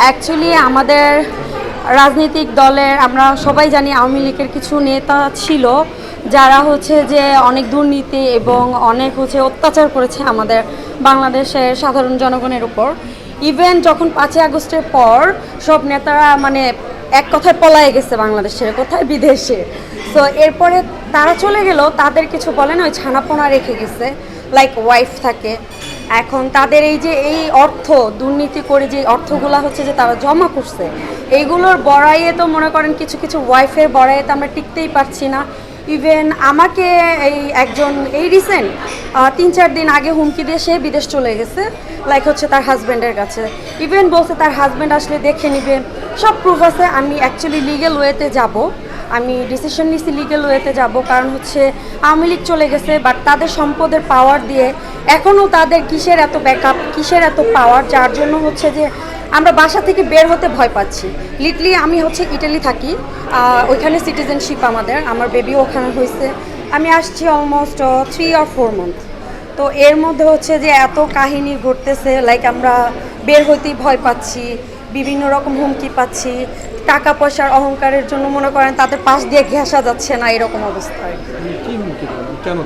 Actually আমাদের রাজনৈতিক দলের, আমরা সবাই জানি আওয়ামী লীগের কিছু নেতা ছিল, যারা হচ্ছে যে অনেক দুর্নীতি এবং অনেক হচ্ছে অত্যাচার করেছে আমাদের বাংলাদেশের সাধারণ জনগণের উপর। ইভেন যখন পাঁচই আগস্টের পর সব নেতারা মানে এক কথায় পলায়ে গেছে বাংলাদেশের, কোথায় বিদেশে। তো এরপরে তারা চলে গেল, তাদের কিছু বলে না, ওই ছানাপোনা রেখে গেছে লাইক ওয়াইফ থাকে। এখন তাদের এই যে এই অর্থ, দুর্নীতি করে যে অর্থগুলা হচ্ছে যে তারা জমা করছে, এইগুলোর বড়াইয়ে তো মনে করেন কিছু কিছু ওয়াইফের বড়াইয়ে তো আমরা টিকতেই পারছি না। ইভেন আমাকে এই একজন, এই রিসেন্ট তিন চার দিন আগে হুমকি দিয়ে সে বিদেশ চলে গেছে লাইক হচ্ছে তার হাজব্যান্ডের কাছে। ইভেন বলছে তার হাজব্যান্ড আসলে দেখে নিবে। সব প্রুফ আছে, আমি অ্যাকচুয়ালি লিগেল ওয়েতে যাব। আমি ডিসিশন নিছি লিগেল ওয়েতে যাব, কারণ হচ্ছে আওয়ামী লীগ চলে গেছে বাট তাদের সম্পদের পাওয়ার দিয়ে এখনও তাদের কিসের এত ব্যাকআপ কিসের এত পাওয়ার যার জন্য হচ্ছে যে আমরা বাসা থেকে বের হতে ভয় পাচ্ছি। লিটলি আমি হচ্ছে ইটালি থাকি ওইখানে সিটিজেনশিপ আমাদের, আমার বেবিও ওখানে হয়েছে। আমি আসছি অলমোস্ট থ্রি আর ফোর মান্থ তো এর মধ্যে হচ্ছে যে এত কাহিনী ঘটতেছে লাইক আমরা বের হতেই ভয় পাচ্ছি। বিভিন্ন রকম হুমকি পাচ্ছি টাকা পয়সার অহংকারের জন্য মনে করেন তাদের পাশ দিয়ে ঘেঁষা যাচ্ছে না এরকম অবস্থায় কেন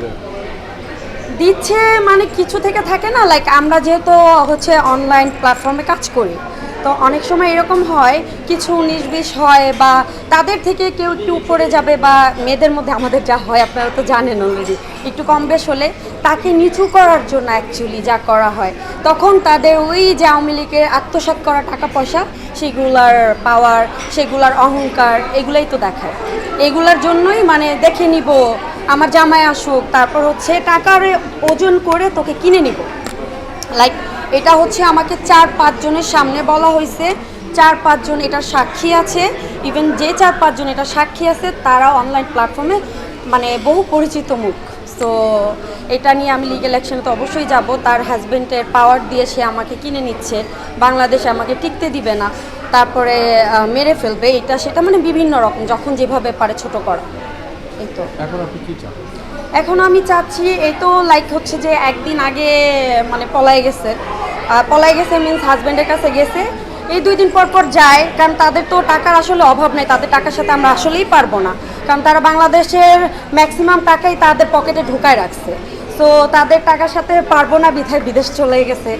দিচ্ছে মানে কিছু থেকে থাকে না লাইক আমরা যেহেতু হচ্ছে অনলাইন প্ল্যাটফর্মে কাজ করি তো অনেক সময় এরকম হয়, কিছু উনিশ বিশ হয় বা তাদের থেকে কেউ একটু উপরে যাবে বা মেয়েদের মধ্যে আমাদের যা হয় আপনারা তো জানেন অলরেডি একটু কম বেশ হলে তাকে নিচু করার জন্য অ্যাকচুয়ালি যা করা হয়। তখন তাদের ওই যে আওয়ামী লীগের আত্মসাৎ করা টাকা পয়সা সেগুলার পাওয়ার সেগুলার অহংকার, এগুলাই তো দেখায়। এগুলার জন্যই মানে দেখে নিব, আমার জামাই আসুক, তারপর হচ্ছে টাকার ওজন করে তোকে কিনে নিব। লাইক এটা হচ্ছে আমাকে চার পাঁচজনের সামনে বলা হয়েছে। চার পাঁচজন এটার সাক্ষী আছে। ইভেন যে চার পাঁচজন এটা সাক্ষী আছে, তারা অনলাইন প্ল্যাটফর্মে মানে বহু পরিচিত মুখ। তো এটা নিয়ে আমি লিগেল অ্যাকশনে তো অবশ্যই যাব। তার হাজব্যান্ডের পাওয়ার দিয়ে সে আমাকে কিনে নিচ্ছে। বাংলাদেশে আমাকে টিকতে দিবে না। তারপরে মেরে ফেলবে। এটা সেটা মানে বিভিন্ন রকম, যখন যেভাবে পারে ছোট করা। এই তো। এখন আপনি চান? এখন আমি চাচ্ছি, এই তো লাইক হচ্ছে যে একদিন আগে মানে পলাই গেছে। পলাই গেছে মিন্স হাজব্যান্ডের কাছে গেছে। এই দুই দিন পর পর যায়, কারণ তাদের তো টাকার আসলে অভাব নেই, তাদের টাকার সাথে আমরা আসলেই পারব না। কারণ তারা বাংলাদেশের ম্যাক্সিমাম টাকাই তাদের পকেটে ঢুকায় রাখছে। তো তাদের টাকার সাথে পারব না, বিধায় বিদেশ চলে গেছে।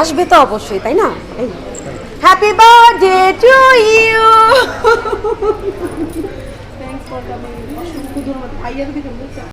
আসবে তো অবশ্যই, তাই না? এই। Happy birthday to you